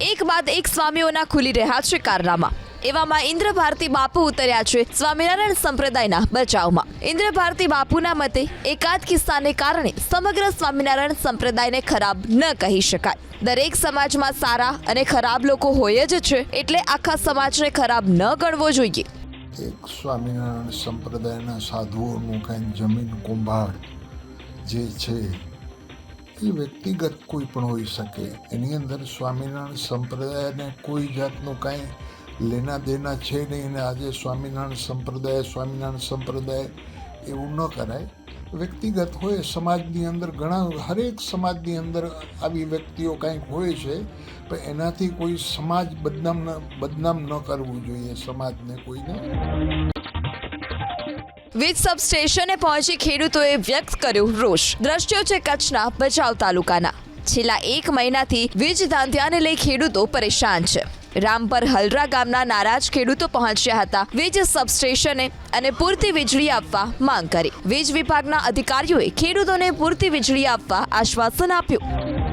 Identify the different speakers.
Speaker 1: એક બાદ એક સ્વામીઓના ખુલી રહ્યા છે કારનામા. એવામાં ઇન્દ્ર ભારતી બાપુ ઉતર્યા છે સ્વામિનારાયણ સંપ્રદાયના બચાવમાં. ઇન્દ્ર ભારતી બાપુના મતે એકાદ કિસ્સાને કારણે સમગ્ર સ્વામિનારાયણ સંપ્રદાયને ખરાબ ન કહી શકાય. દરેક સમાજમાં સારા અને ખરાબ લોકો હોય જ છે એટલે આખા સમાજને ખરાબ ન ગણવો જોઈએ.
Speaker 2: એક સ્વામિનારાયણ સંપ્રદાયના સાધુઓનું કંઈ જમીન કુંભાર જે છે એ વ્યક્તિગત કોઈ પણ હોઈ શકે. એની અંદર સ્વામિનારાયણ સંપ્રદાયને કોઈ જાતનું કાંઈ લેના દેના છે નહીં અને આજે સ્વામિનારાયણ સંપ્રદાય સ્વામિનારાયણ સંપ્રદાય એવું ન કરાય. વ્યક્તિગત હોય, સમાજની અંદર ઘણા, હરેક સમાજની અંદર આવી વ્યક્તિઓ કાંઈક હોય છે, પણ એનાથી કોઈ સમાજ બદનામ બદનામ ન કરવું જોઈએ, સમાજને કોઈને.
Speaker 1: વીજ સબસ્ટેશને પહોંચી ખેડૂતોએ વ્યક્ત કર્યો રોષ. દ્રશ્યો છે કચ્છના બચાવ તાલુકાના. છેલ્લા એક મહિનાથી વીજ ધાંધ્યાને લઈ ખેડૂતો પરેશાન છે. રામપર હલરા ગામના નારાજ ખેડૂતો પહોંચ્યા હતા વીજ સબસ્ટેશને અને પૂરતી વીજળી આપવા માંગ કરી. વીજ વિભાગના અધિકારીઓએ ખેડૂતોને પૂરતી વીજળી આપવા આશ્વાસન આપ્યું.